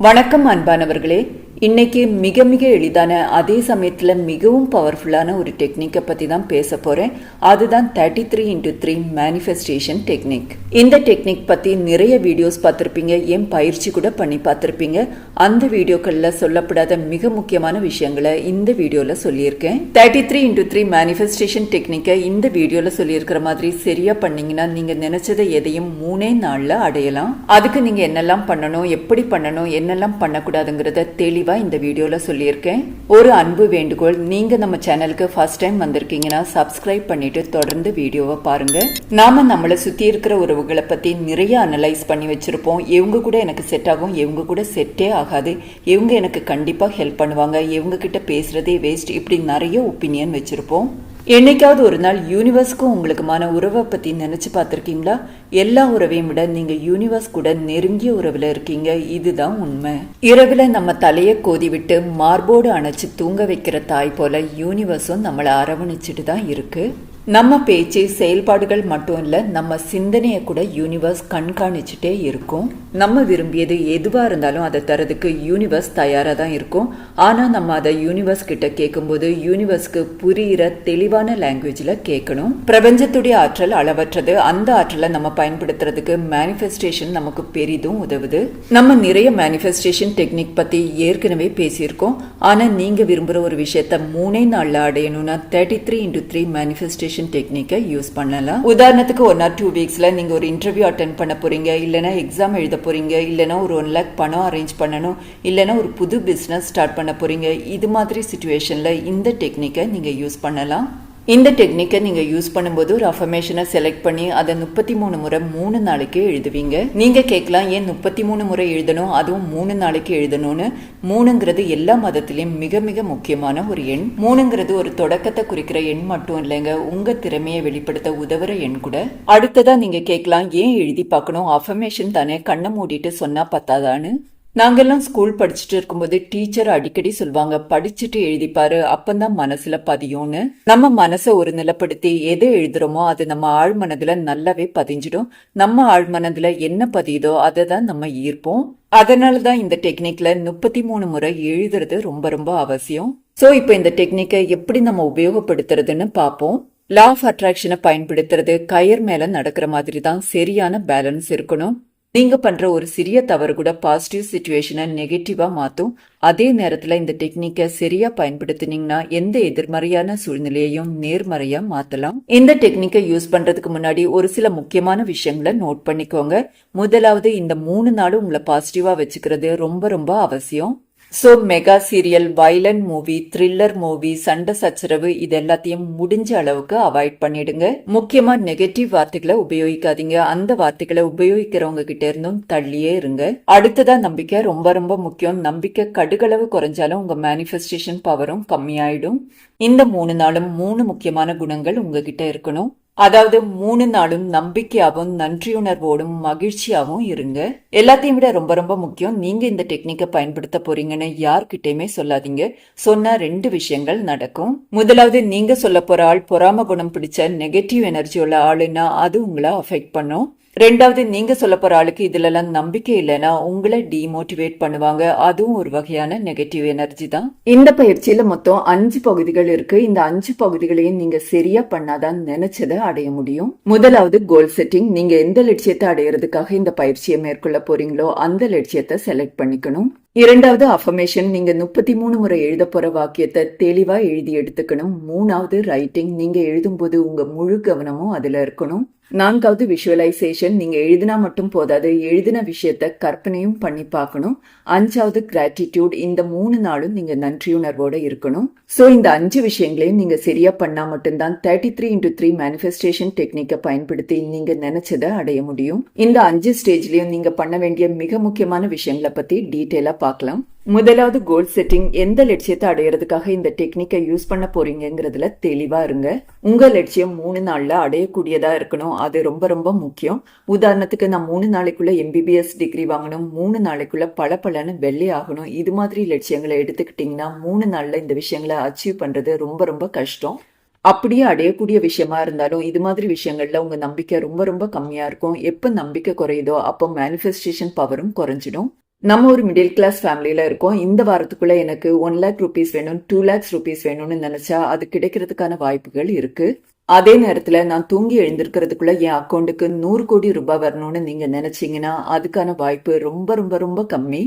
வணக்கம் அன்பானவர்களே. இன்னைக்கு மிக மிக எளிதான அதே சமயத்தில் மிகவும் பவர்ஃபுல்லான ஒரு டெக்னிக்கை பற்றி தான் பேச போகிறேன் அதுதான் thirty three into three manifestation technique இந்த டெக்னிக் பற்றி நிறைய வீடியோஸ் பார்த்துருப்பீங்க. ஏன் பயிற்சி கூட பண்ணி பார்த்துருப்பீங்க. அந்த வீடியோக்களில் சொல்லப்படாத மிக முக்கியமான விஷயங்களை இந்த வீடியோவில் சொல்லியிருக்கேன். Thirty three into three manifestation டெக்னிக்கை இந்த வீடியோவில் சொல்லியிருக்கிற மாதிரி சரியாக பண்ணிங்கன்னா நீங்கள் நினச்சதை எதையும் மூணே நாளில் அடையலாம். அதுக்கு நீங்கள் என்னெல்லாம் பண்ணணும் எப்படி பண்ணணும் என்னெல்லாம் பண்ணக்கூடாதுங்கிறத தெளிவாக இந்த வீடியோவில் சொல்லியிருக்கேன். ஒரு அன்பு வேண்டுகோள். நீங்கள் நம்ம சேனலுக்கு ஃபர்ஸ்ட் டைம் வந்திருக்கீங்கன்னா சப்ஸ்கிரைப் பண்ணிட்டு தொடர்ந்து வீடியோவை பாருங்க. நாம நம்மளை சுற்றி இருக்கிற உறவுகளை பற்றி நிறைய அனலைஸ் பண்ணி வச்சிருப்போம். இவங்க கூட எனக்கு செட் ஆகும். இவங்க கூட செட்டே ஆகாது. இவங்க எனக்கு கண்டிப்பாக ஹெல்ப் பண்ணுவாங்க. இவங்க கிட்ட பேசுறதே வேஸ்ட் இப்படி நிறைய ஒப்பீனியன் வச்சிருப்போம். என்னைக்காவது ஒரு நாள் யூனிவர்ஸ்க்கும் உங்களுக்குமான உறவை பற்றி நினச்சி பார்த்துருக்கீங்களா? எல்லா உறவையும் விட நீங்கள் யூனிவர்ஸ் கூட நெருங்கிய உறவில் இருக்கீங்க. இதுதான் உண்மை. இரவில் நம்ம தலையை கோதி விட்டு மார்போடு அணைச்சி தூங்க வைக்கிற தாய் போல யூனிவர்ஸும் நம்மளை அரவணைச்சிட்டு தான் இருக்குது நம்ம பேச்சு செயல்பாடுகள் மட்டும் இல்லை நம்ம சிந்தனையை கூட யூனிவர்ஸ் கண்காணிச்சுட்டே இருக்கும். நம்ம விரும்பியது எதுவாக இருந்தாலும் அதை தரதுக்கு யூனிவர்ஸ் தயாராக தான் இருக்கும். ஆனால் நம்ம அதை யூனிவர்ஸ் கிட்ட கேட்கும்போது யூனிவர்ஸ்க்கு புரிகிற தெளிவான லாங்குவேஜில் கேட்கணும் பிரபஞ்சத்துடைய ஆற்றல் அளவற்றது. அந்த ஆற்றலை நம்ம பயன்படுத்துறதுக்கு மேனிஃபெஸ்டேஷன் நமக்கு பெரிதும் உதவுது. நம்ம நிறைய மேனிஃபெஸ்டேஷன் டெக்னிக் பற்றி ஏற்கனவே பேசியிருக்கோம். ஆனால் நீங்கள் விரும்புகிற ஒரு விஷயத்த மூணே நாளில் அடையணும்னா thirty three into three manifestation டெக்னிக்கை யூஸ் பண்ணலாம். உதாரணத்துக்கு ஒன் ஆர் டூ வீக்ஸில் நீங்கள் ஒரு இன்டர்வியூ அட்டன் பண்ண போகிறீங்க இல்லைனா எக்ஸாம் எழுத போகிறீங்க இல்லைனா ஒரு ஒன் லேக் பணம் அரேஞ்ச் பண்ணணும் இல்லைனா ஒரு புது பிஸ்னஸ் ஸ்டார்ட் பண்ண போகிறீங்க இது மாதிரி சுச்சுவேஷனில் இந்த டெக்னிக்கை நீங்கள் யூஸ் பண்ணலாம். இந்த டெக்னிக்கை நீங்கள் யூஸ் பண்ணும்போது ஒரு அஃபர்மேஷனை செலக்ட் பண்ணி அதை முப்பத்தி மூணு முறை மூணு நாளைக்கு எழுதுவீங்க. நீங்கள் கேட்கலாம் ஏன் முப்பத்தி மூணு முறை எழுதணும்? அதுவும் மூணு நாளைக்கு எழுதணும்னு. மூணுங்கிறது எல்லா மதத்திலையும் மிக மிக முக்கியமான ஒரு எண். மூணுங்கிறது ஒரு தொடக்கத்தை குறிக்கிற எண் மட்டும் இல்லைங்க. உங்கள் திறமையை வெளிப்படுத்த உதவுற எண் கூட. அடுத்ததா நீங்கள் கேட்கலாம் ஏன் எழுதி பார்க்கணும்? அஃபர்மேஷன் தானே கண்ணை மூடிட்டு சொன்னா பத்தாதான்னு. நாங்கெல்லாம் ஸ்கூல் படிச்சுட்டு இருக்கும்போது டீச்சர் அடிக்கடி சொல்லுவாங்க படிச்சுட்டு எழுதிப்பாரு அப்பந்தான் மனசுல பதியும்னு. நம்ம மனசை ஒரு நிலப்படுத்தி எதை எழுதுறோமோ அது நம்ம ஆழ் மனதுல நல்லாவே பதிஞ்சிடும். நம்ம ஆழ் மனதுல என்ன பதியுதோ அதை தான் நம்ம ஈர்ப்போம். அதனால தான் இந்த டெக்னிக்ல முப்பத்தி மூணு முறை எழுதுறது ரொம்ப ரொம்ப அவசியம். ஸோ இப்போ இந்த டெக்னிக்கை எப்படி நம்ம உபயோகப்படுத்துறதுன்னு பார்ப்போம். லா ஆஃப் அட்ராக்ஷனை பயன்படுத்துறது கயர் மேல நடக்கிற மாதிரி தான் சரியான பேலன்ஸ் இருக்கணும். நீங்க பண்ற ஒரு சிறிய தவறு கூட பாசிட்டிவ் சுச்சுவேஷனை நெகட்டிவா மாத்தும். அதே நேரத்துல இந்த டெக்னிக்கை சரியா பயன்படுத்தினீங்கன்னா எந்த எதிர்மறையான சூழ்நிலையையும் நேர்மறையா மாத்தலாம். இந்த டெக்னிக்கை யூஸ் பண்றதுக்கு முன்னாடி ஒரு சில முக்கியமான விஷயங்களை நோட் பண்ணிக்கோங்க. முதலாவது இந்த மூணு நாளும் உங்களை பாசிட்டிவா வச்சுக்கிறது ரொம்ப ரொம்ப அவசியம். So mega serial violent movie thriller movie சண்டை சச்சரவு இது எல்லாத்தையும் முடிஞ்ச அளவுக்கு அவாய்ட் பண்ணிடுங்க. முக்கியமா நெகட்டிவ் வார்த்தைகளை உபயோகிக்காதீங்க. அந்த வார்த்தைகளை உபயோகிக்கிறவங்க கிட்ட இருந்தும் தள்ளியே இருங்க. அடுத்ததா நம்பிக்கை ரொம்ப ரொம்ப முக்கியம். நம்பிக்கை கடுகளவு குறைஞ்சாலும் உங்க மேனிஃபெஸ்டேஷன் பவரும் கம்மியாயிடும். இந்த மூணு நாளும் மூணு முக்கியமான குணங்கள் உங்ககிட்ட இருக்கணும். அதாவது மூணு நாளும் நம்பிக்கையாகவும் நன்றியுணர்வோடும் மகிழ்ச்சியாகவும் இருங்க. எல்லாத்தையும் விட ரொம்ப ரொம்ப முக்கியம் நீங்க இந்த டெக்னிக்கை பயன்படுத்த போறீங்கன்னு யார்கிட்டயுமே சொல்லாதீங்க. சொன்னா ரெண்டு விஷயங்கள் நடக்கும். முதலாவது நீங்க சொல்ல போற ஆள் பொறாம குணம் பிடிச்ச நெகட்டிவ் எனர்ஜி உள்ள ஆளுன்னா அது உங்களை அஃபெக்ட் பண்ணும். ரெண்டாவது நீங்க சொல்ல போற ஆளுக்கு இதுலலாம் நம்பிக்கை இல்லைன்னா உங்களை டிமோட்டிவேட் பண்ணுவாங்க. அதுவும் ஒரு வகையான நெகட்டிவ் எனர்ஜி தான். இந்த பயிற்சியில மொத்தம் அஞ்சு பகுதிகள் இருக்கு. இந்த அஞ்சு பகுதிகளையும் நீங்க சரியா பண்ணாதான் நினைச்சதை அடைய முடியும். முதலாவது கோல் செட்டிங் நீங்க எந்த லட்சியத்தை அடையிறதுக்காக இந்த பயிற்சியை மேற்கொள்ள போறீங்களோ அந்த லட்சியத்தை செலக்ட் பண்ணிக்கணும். இரண்டாவது அஃபர்மேஷன் நீங்க முப்பத்தி மூணு முறை எழுத போற வாக்கியத்தை தெளிவா எழுதி எடுத்துக்கணும். மூணாவது ரைட்டிங் நீங்க எழுதும்போது உங்க முழு கவனமும் அதுல இருக்கணும். நான்காவது விஷுவலைசேஷன் நீங்க எழுதினா மட்டும் போதாது. எழுதின விஷயத்த கற்பனையும் பண்ணி பார்க்கணும். அஞ்சாவது கிராட்டிடியூட் இந்த மூணு நாளும் நீங்க நன்றியுணர்வோட இருக்கணும். சோ இந்த அஞ்சு விஷயங்களையும் நீங்க சரியா பண்ணா மட்டும்தான் thirty three into three manifestation டெக்னிக்கை பயன்படுத்தி நீங்க நினைச்சதை அடைய முடியும். இந்த அஞ்சு ஸ்டேஜ்லயும் நீங்க பண்ண வேண்டிய மிக முக்கியமான விஷயங்களை பத்தி டீட்டெயிலா பார்க்கலாம். முதலாவது கோல் செட்டிங் எந்த லட்சியத்தை அடையிறதுக்காக இந்த டெக்னிக்கை யூஸ் பண்ண போறீங்கிறதுல தெளிவா இருங்க. உங்க லட்சியம் மூணு நாள்ல அடையக்கூடியதா இருக்கணும். அது ரொம்ப ரொம்ப முக்கியம். உதாரணத்துக்கு நான் மூணு நாளைக்குள்ள எம்பிபிஎஸ் டிகிரி வாங்கணும். மூணு நாளைக்குள்ள பல பலன்னு வெள்ளை ஆகணும். இது மாதிரி லட்சியங்களை எடுத்துக்கிட்டீங்கன்னா மூணு நாள்ல இந்த விஷயங்களை அச்சீவ் பண்றது ரொம்ப ரொம்ப கஷ்டம். அப்படியே அடையக்கூடிய விஷயமா இருந்தாலும் இது மாதிரி விஷயங்கள்ல உங்க நம்பிக்கை ரொம்ப ரொம்ப கம்மியா இருக்கும். எப்ப நம்பிக்கை குறையுதோ அப்போ மேனிஃபெஸ்டேஷன் பவரும் குறைஞ்சிடும். நம்ம ஒரு மிடில் கிளாஸ் ஃபேமிலியில் இருக்கோம். இந்த வாரத்துக்குள்ளே எனக்கு ஒன் லேக் ருபீஸ் வேணும் டூ லேக்ஸ் ருபீஸ் வேணும்னு நினச்சா அது கிடைக்கிறதுக்கான வாய்ப்புகள் இருக்குது அதே நேரத்தில் நான் தூங்கி எழுந்திருக்கிறதுக்குள்ள என் அக்கௌண்ட்டுக்கு நூறு கோடி ரூபாய் வரணும்னு நீங்கள் நினச்சிங்கன்னா அதுக்கான வாய்ப்பு ரொம்ப ரொம்ப ரொம்ப கம்மி.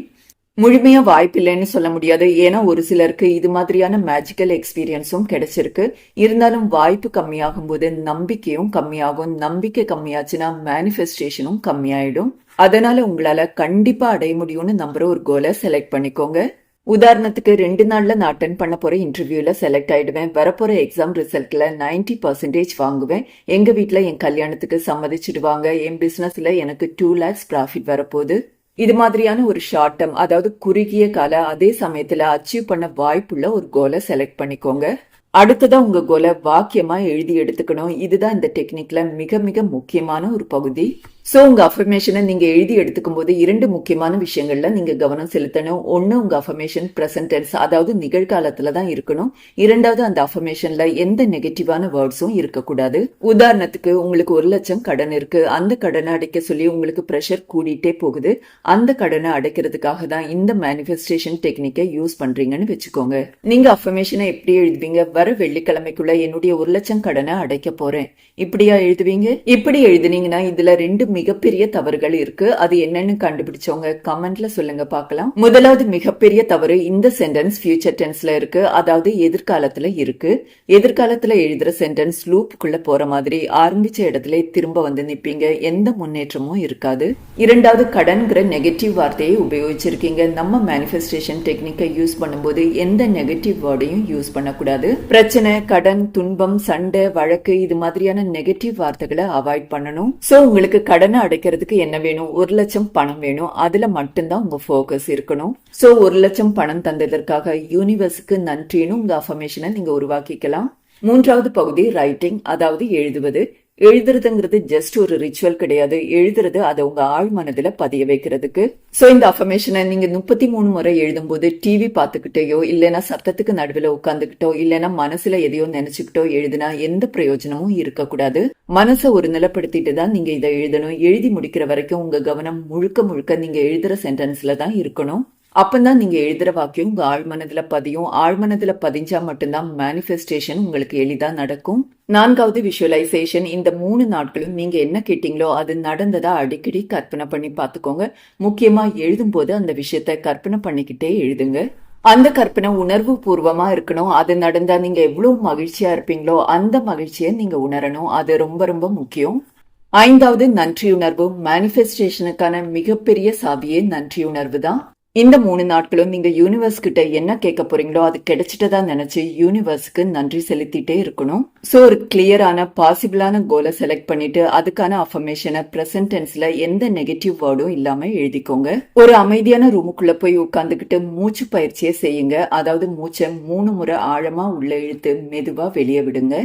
முழுமையாக வாய்ப்பு இல்லைன்னு சொல்ல முடியாது. ஏன்னா ஒரு சிலருக்கு இது மாதிரியான மேஜிக்கல் எக்ஸ்பீரியன்ஸும் கிடைச்சிருக்கு. இருந்தாலும் வாய்ப்பு கம்மியாகும் போது நம்பிக்கையும் கம்மியாகும். நம்பிக்கை கம்மியாச்சுன்னா மேனிஃபெஸ்டேஷனும் கம்மியாயிடும். அதனால உங்களால கண்டிப்பா அடைய முடியும்னு நம்புற ஒரு கோலை செலக்ட் பண்ணிக்கோங்க. உதாரணத்துக்கு ரெண்டு நாள்ல நான் அட்டன் பண்ண போற இன்டர்வியூல செலக்ட் ஆயிடுவேன். வரப்போற எக்ஸாம் ரிசல்ட்ல 90% பர்சன்டேஜ் வாங்குவேன். எங்க வீட்டுல என் கல்யாணத்துக்கு சம்மதிச்சிடுவாங்க. என் பிசினஸ்ல எனக்கு டூ லேக்ஸ் ப்ராஃபிட் வரப்போகுது. இது மாதிரியான ஒரு ஷார்ட் டேர்ம் அதாவது குறுகிய கால அதே சமயத்துல அச்சீவ் பண்ண வாய்ப்புள்ள ஒரு கோலை செலக்ட் பண்ணிக்கோங்க. அடுத்ததா உங்க கோலை வாக்கியமா எழுதி எடுத்துக்கணும். இதுதான் இந்த டெக்னிக்ல மிக மிக முக்கியமான ஒரு பகுதி. சோ உங்க அஃபர்மேஷனை நீங்க எழுதி எடுத்துக்கும் போது இரண்டு முக்கியமான விஷயங்கள்ல நீங்க கவனம் செலுத்தணும். ஒன்று உங்க அஃபர்மேஷன் ப்ரெசன்டென்ஸ் அதாவது நிகழ்காலத்துல தான் இருக்கணும். இரண்டாவது அந்த அஃபர்மேஷனில் எந்த நெகட்டிவான வேர்ட்ஸும் இருக்கக்கூடாது. உதாரணத்துக்கு உங்களுக்கு ஒரு லட்சம் கடன் இருக்கு. அந்த கடனை அடைக்க சொல்லி உங்களுக்கு ப்ரெஷர் கூடிட்டே போகுது. அந்த கடனை அடைக்கிறதுக்காக தான் இந்த மேனிஃபெஸ்டேஷன் டெக்னிக்கை யூஸ் பண்றீங்கன்னு வச்சுக்கோங்க. நீங்க அஃபர்மேஷனை எப்படி எழுதுவீங்க? வர வெள்ளிக்கிழமைக்குள்ள என்னுடைய ஒரு லட்சம் கடனை அடைக்க போறேன். இப்படியா எழுதுவீங்க? இப்படி எழுதுனீங்கன்னா இதுல ரெண்டு மிகப்பெரிய தவறுகள் இருக்கு. அது என்னன்னு கண்டுபிடிச்சவங்க கமெண்ட்ல சொல்லுங்க பார்க்கலாம். முதலாவது மிகப்பெரிய தவறு இந்த சென்டென்ஸ் ஃபியூச்சர் டென்ஸ்ல இருக்கு. அதாவது எதிர்காலத்துல இருக்கு. எதிர்காலத்துல எழுதுற சென்டென்ஸ் லூப்புக்குள்ள போற மாதிரி ஆரம்பிச்ச இடத்துல திரும்ப வந்து நிப்பீங்க. எந்த முன்னேற்றமும் இருக்காது. இரண்டாவது கடன்கிற நெகட்டிவ் வார்த்தையை உபயோகிச்சிருக்கீங்க. நம்ம மேனிஃபெஸ்டேஷன் டெக்னிக்கை யூஸ் பண்ணும்போது எந்த நெகட்டிவ் வேர்டையும் யூஸ் பண்ணக்கூடாது. பிரச்சனை கடன் துன்பம் சண்டை வழக்கு இது மாதிரியான நெகட்டிவ் வார்த்தைகளை அவாய்ட் பண்ணணும். சோ உங்களுக்கு கடன் அடைக்கிறதுக்கு என்ன வேணும்? ஒரு லட்சம் பணம் வேணும். அதுல மட்டும்தான் உங்க ஃபோக்கஸ் இருக்கணும். சோ ஒரு லட்சம் பணம் தந்ததற்காக யூனிவர்ஸுக்கு நன்றின்னு உங்க அஃபர்மேஷனை நீங்க உருவாக்கிக்கலாம். மூன்றாவது பகுதி ரைட்டிங் அதாவது எழுதுவது. எழுதுறதுங்கிறது ஜஸ்ட் ஒரு ரிச்சுவல் கிடையாது. எழுதுறது அதை உங்க ஆழ் மனதுல பதிய வைக்கிறதுக்கு. சோ இந்த அஃபர்மேஷனை நீங்க முப்பத்தி மூணு முறை எழுதும்போது டிவி பார்த்துக்கிட்டேயோ இல்லைன்னா சத்தத்துக்கு நடுவில் உட்காந்துக்கிட்டோ இல்லைன்னா மனசுல எதையோ நினைச்சுக்கிட்டோ எழுதினா எந்த பிரயோஜனமும் இருக்கக்கூடாது. மனசை ஒரு நிலப்படுத்திட்டு தான் நீங்க இதை எழுதணும். எழுதி முடிக்கிற வரைக்கும் உங்க கவனம் முழுக்க முழுக்க நீங்க எழுதுற சென்டென்ஸ்ல தான் இருக்கணும். அப்பந்தான் நீங்க எழுதுற வாக்கியம் உங்க ஆழ்மனதுல பதியும். ஆழ்மனதுல பதிஞ்சா மட்டும்தான் மேனிஃபெஸ்டேஷன் உங்களுக்கு எளிதா நடக்கும். நான்காவது விஷுவலைசேஷன் இந்த மூணு நாட்களும் நீங்க என்ன கேட்டீங்களோ அது நடந்ததா அடிக்கடி கற்பனை பண்ணி பார்த்துக்கோங்க. முக்கியமா எழுதும்போது அந்த விஷயத்த கற்பனை பண்ணிக்கிட்டே எழுதுங்க. அந்த கற்பனை உணர்வு பூர்வமா இருக்கணும். அது நடந்தா நீங்க எவ்வளவு மகிழ்ச்சியா இருப்பீங்களோ அந்த மகிழ்ச்சியை நீங்க உணரணும். அது ரொம்ப ரொம்ப முக்கியம். ஐந்தாவது நன்றியுணர்வு மேனிஃபெஸ்டேஷனுக்கான மிகப்பெரிய சாவியே நன்றியுணர்வு தான். இந்த மூணு நாட்களும் நீங்க யூனிவர்ஸ் கிட்ட என்ன கேட்க போறீங்களோ அது கிடைச்சிட்டதா நினைச்சு யூனிவர்ஸ்க்கு நன்றி செலுத்திட்டே இருக்கணும். சோ ஒரு கிளியரான பாசிபிளான கோலை செலக்ட் பண்ணிட்டு அதுக்கான அஃபர்மேஷனை பிரசன்ட் டென்ஸ்ல எந்த நெகட்டிவ் வேர்டும் இல்லாம எழுதிக்கோங்க. ஒரு அமைதியான ரூமுக்குள்ள போய் உட்காந்துக்கிட்டு மூச்சு பயிற்சியை செய்யுங்க. அதாவது மூச்சை மூணு முறை ஆழமா உள்ள இழுத்து மெதுவா வெளியே விடுங்க.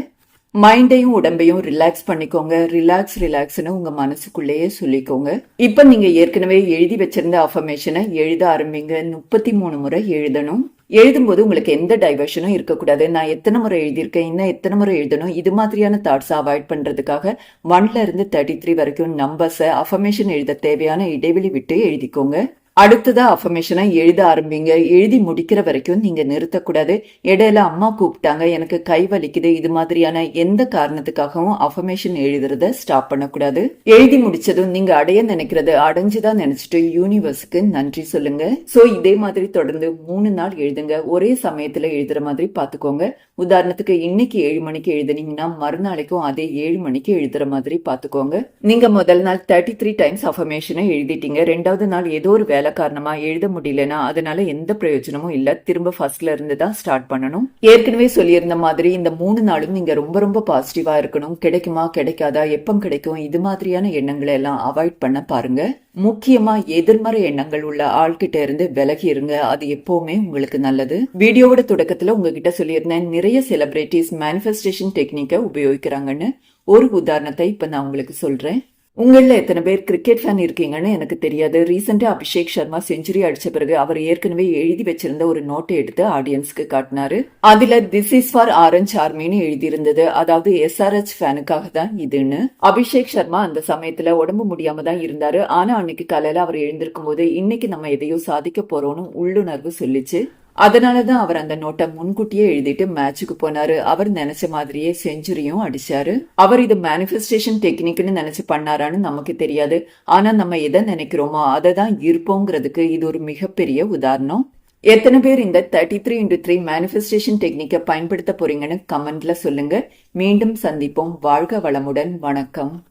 மைண்டையும் உடம்பையும் ரிலாக்ஸ் பண்ணிக்கோங்க. ரிலாக்ஸ் ரிலாக்ஸ்னு உங்க மனசுக்குள்ளேயே சொல்லிக்கோங்க. இப்ப நீங்க ஏற்கனவே எழுதி வச்சிருந்த அஃபர்மேஷனை எழுத ஆரம்பிங்க. முப்பத்தி மூணு முறை எழுதணும். எழுதும்போது உங்களுக்கு எந்த டைவர்ஷனும் இருக்கக்கூடாது. நான் எத்தனை முறை எழுதியிருக்கேன்? இன்னும் எத்தனை முறை எழுதணும்? இது மாதிரியான தாட்ஸ் அவாய்ட் பண்றதுக்காக ஒன்ல இருந்து தேர்ட்டி த்ரீ வரைக்கும் நம்பர்ஸை அஃபர்மேஷன் எழுத தேவையான இடைவெளி விட்டு எழுதிக்கோங்க. அடுத்ததா அஃபர்மேஷனை எழுத ஆரம்பிங்க. எழுதி முடிக்கிற வரைக்கும் நீங்க நிறுத்தக்கூடாது. இடையில அம்மா கூப்பிட்டாங்க. எனக்கு கை வலிக்குது. இது மாதிரியான எந்த காரணத்துக்காகவும் அஃபர்மேஷன் எழுதுறத ஸ்டாப் பண்ணக்கூடாது. எழுதி முடிச்சதும் நீங்க அடைய நினைக்கிறது அடைஞ்சுதான் நினைச்சிட்டு யூனிவர்ஸுக்கு நன்றி சொல்லுங்க. சோ இதே மாதிரி தொடர்ந்து மூணு நாள் எழுதுங்க. ஒரே சமயத்துல எழுதுற மாதிரி பாத்துக்கோங்க. உதாரணத்துக்கு இன்னைக்கு ஏழு மணிக்கு எழுதுனீங்கன்னா மறுநாளைக்கும் அதே ஏழு மணிக்கு எழுதுற மாதிரி பாத்துக்கோங்க. நீங்க முதல் நாள் தேர்ட்டி த்ரீ டைம்ஸ் அஃபர்மேஷனை எழுதிட்டீங்க. ரெண்டாவது நாள் ஏதோ ஒரு வேலை காரணமா எழுத முடியலன்னா அதனால எந்த பிரயோஜனமும் இல்ல. திரும்ப ஃபர்ஸ்ட்ல இருந்து தான் ஸ்டார்ட் பண்ணணும். ஏற்கனவே சொல்லியிருந்த மாதிரி இந்த மூணு நாளும் நீங்க ரொம்ப ரொம்ப பாசிட்டிவா இருக்கணும். கிடைக்குமா கிடைக்காதா எப்பம் கிடைக்கும் இது மாதிரியான எண்ணங்களை எல்லாம் அவாய்ட் பண்ண பாருங்க. முக்கியமா எதிர்மறை எண்ணங்கள் உள்ள ஆள்கிட்ட இருந்து விலகி இருங்க அது எப்பவுமே உங்களுக்கு நல்லது. வீடியோவோட தொடக்கத்துல உங்ககிட்ட சொல்லியிருந்தேன் நிறைய செலிபிரிட்டிஸ் மேனிஃபெஸ்டேஷன் டெக்னிக்கை உபயோகிக்கிறாங்கன்னு. ஒரு உதாரணத்தை இப்ப நான் உங்களுக்கு சொல்றேன். உங்களில் எத்தனை பேர் கிரிக்கெட் ஃபேன் இருக்கீங்கன்னு எனக்கு தெரியாது. ரீசெண்டாக அபிஷேக் சர்மா செஞ்சுரி அடித்த பிறகு அவர் ஏற்கனவே எழுதி வச்சிருந்த ஒரு நோட்டை எடுத்து ஆடியன்ஸ்க்கு காட்டினாரு. அதில் திஸ் இஸ் ஃபார் ஆரஞ்ச் ஆர்மின்னு எழுதியிருந்தது. அதாவது எஸ்ஆர்எச் ஃபேனுக்காக தான் இதுன்னு. அபிஷேக் சர்மா அந்த சமயத்தில் உடம்பு முடியாம தான் இருந்தாரு. ஆனால் அன்னைக்கு காலையில் அவர் எழுந்திருக்கும் போது இன்னைக்கு நம்ம எதையோ சாதிக்க போறோம்னு உள்ளுணர்வு சொல்லிச்சு. அதனாலதான் அவர் அந்த நோட்டை முன்கூட்டியே எழுதிட்டு மேட்சுக்கு போனாரு. அவர் நினைச்ச மாதிரியே செஞ்சுரியும் அடிச்சாரு. அவர் இது மேனிஃபெஸ்டேஷன் டெக்னிக்னு நினைச்சு பண்ணாரான்னு நமக்கு தெரியாது. ஆனா நம்ம எதை நினைக்கிறோமோ அதை தான் இருப்போங்கிறதுக்கு இது ஒரு மிகப்பெரிய உதாரணம். எத்தனை பேர் இந்த thirty three into three manifestation டெக்னிக்கை பயன்படுத்த போறீங்கன்னு கமெண்ட்ல சொல்லுங்க. மீண்டும் சந்திப்போம். வாழ்க வளமுடன். வணக்கம்.